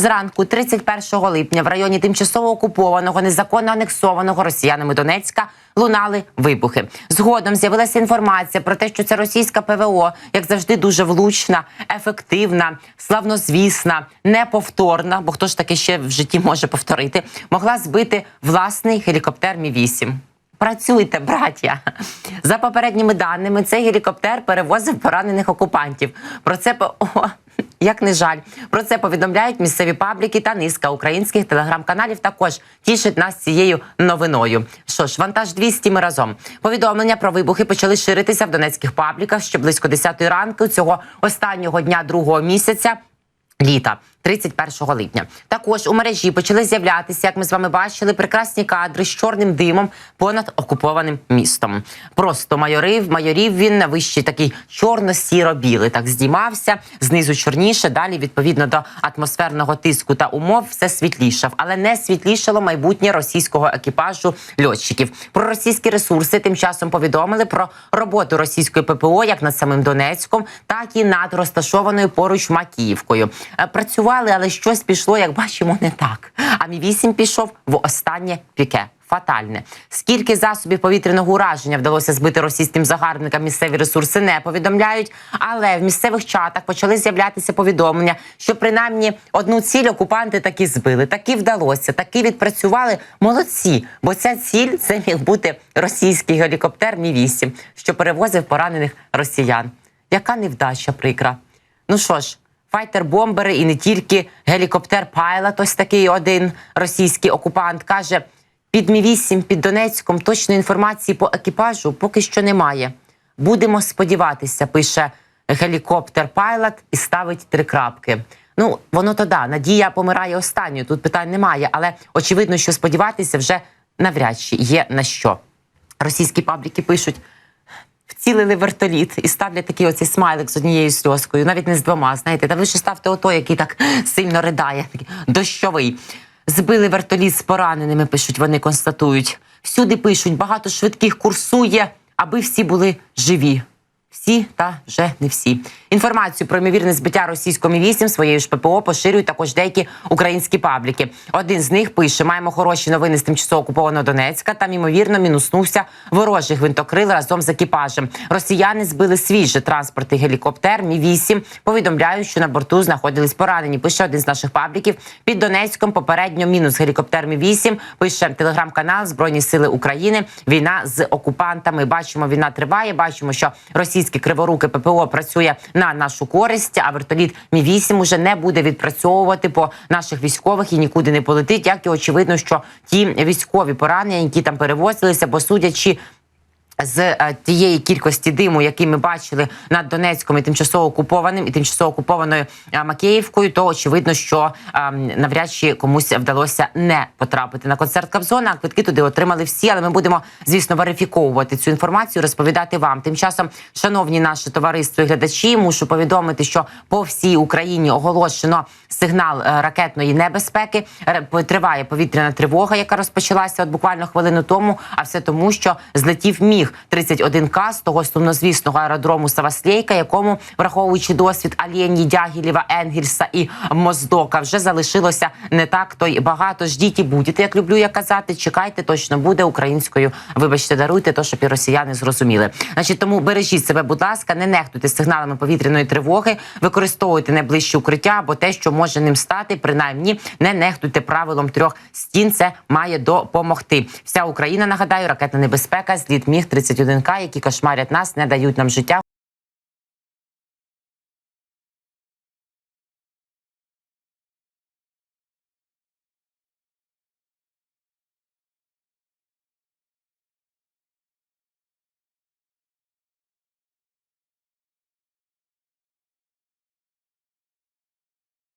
Зранку 31 липня в районі тимчасово окупованого незаконно анексованого росіянами Донецька лунали вибухи. Згодом з'явилася інформація про те, що це російська ПВО, як завжди, дуже влучна, ефективна, славнозвісна, неповторна. Бо хто ж таки ще в житті може повторити, могла збити власний гелікоптер Мі 8 Працюйте, браття. За попередніми даними, цей гелікоптер перевозив поранених окупантів. Про це по- як не жаль. Про це повідомляють місцеві пабліки та низка українських телеграм-каналів. Також тішить нас цією новиною. Що ж, вантаж 200 ми разом. Повідомлення про вибухи почали ширитися в донецьких пабліках ще близько 10 ранку цього останнього дня другого місяця. Літа 31 липня. Також у мережі почали з'являтися, як ми з вами бачили, прекрасні кадри з чорним димом понад окупованим містом. Просто майорив, майорів він на вищий такий чорно-сіро-білий. Так здіймався, знизу чорніше. Далі, відповідно до атмосферного тиску та умов, все світлішав, але не світлішало майбутнє російського екіпажу льотчиків. Про російські ресурси тим часом повідомили про роботу російської ППО як над самим Донецьком, так і над розташованою поруч Макіївкою. Е, Працювали, але щось пішло, як бачимо, не так. А мі 8 пішов в останнє піке. Фатальне. Скільки засобів повітряного ураження вдалося збити російським загарбникам, місцеві ресурси не повідомляють. Але в місцевих чатах почали з'являтися повідомлення, що принаймні одну ціль окупанти таки збили, таки вдалося, таки відпрацювали. Молодці, бо ця ціль це міг бути російський гелікоптер Мі 8 що перевозив поранених росіян. Яка невдача прикра. Ну що ж, файтер-бомбери і не тільки гелікоптер Пайлот, ось такий один російський окупант каже. Під Мі-8, під Донецьком точної інформації по екіпажу поки що немає. Будемо сподіватися, пише гелікоптер Пайлот і ставить три крапки. Ну, воно то да, надія помирає останньою. Тут питань немає, але очевидно, що сподіватися вже навряд чи є на що. Російські пабліки пишуть. Вцілили вертоліт і ставлять такий оцей смайлик з однією сльозкою, навіть не з двома. Знаєте, та ви ще ставте ото, який так сильно ридає, такий дощовий. Збили вертоліт з пораненими, пишуть, вони констатують. Всюди пишуть, багато швидких курсує, аби всі були живі. Всі та вже не всі. Інформацію про ймовірне збиття російського Мі-8 своєю ж ППО поширюють також деякі українські пабліки. Один з них пише: маємо хороші новини з тимчасово окупованого Донецька. Там ймовірно мінуснувся ворожий гвинтокрил разом з екіпажем. Росіяни збили свій же транспортний гелікоптер Мі-8. Повідомляють, що на борту знаходились поранені. Пише один з наших пабліків. Під Донецьком попередньо мінус гелікоптер Мі-8. Пише телеграм-канал Збройні Сили України. Війна з окупантами. Бачимо, війна триває. Бачимо, що російське криворуке ППО працює на нашу користь. А вертоліт Мі 8 уже не буде відпрацьовувати по наших військових і нікуди не полетить. Як і очевидно, що ті військові поранення, які там перевозилися, бо судячи. З е, тієї кількості диму, який ми бачили над Донецьком і тимчасово окупованим і тимчасово окупованою е, Макеївкою, то очевидно, що е, навряд чи комусь вдалося не потрапити на концерт Кобзона. Квитки туди отримали всі, але ми будемо звісно верифіковувати цю інформацію, розповідати вам. Тим часом, шановні наше товариство і глядачі, мушу повідомити, що по всій Україні оголошено сигнал ракетної небезпеки. Триває повітряна тривога, яка розпочалася от буквально хвилину тому. А все тому, що злетів міг 31К з того сумнозвісного аеродрому Саваслейка, якому, враховуючи досвід Алєні, Дягілєва, Енгельса і Моздока, вже залишилося не так то й багато. Ждіть і будете, як люблю я казати. Чекайте, точно буде українською. Вибачте, даруйте то, щоб і росіяни зрозуміли. Значить, тому бережіть себе, будь ласка, не нехтуйте сигналами повітряної тривоги, використовуйте найближче укриття або те, що може ним стати. Принаймні, не нехтуйте правилом трьох стін. Це має допомогти. Вся Україна нагадаю, ракетна небезпека, зліт міг 31К, які кошмарять нас, не дають нам життя.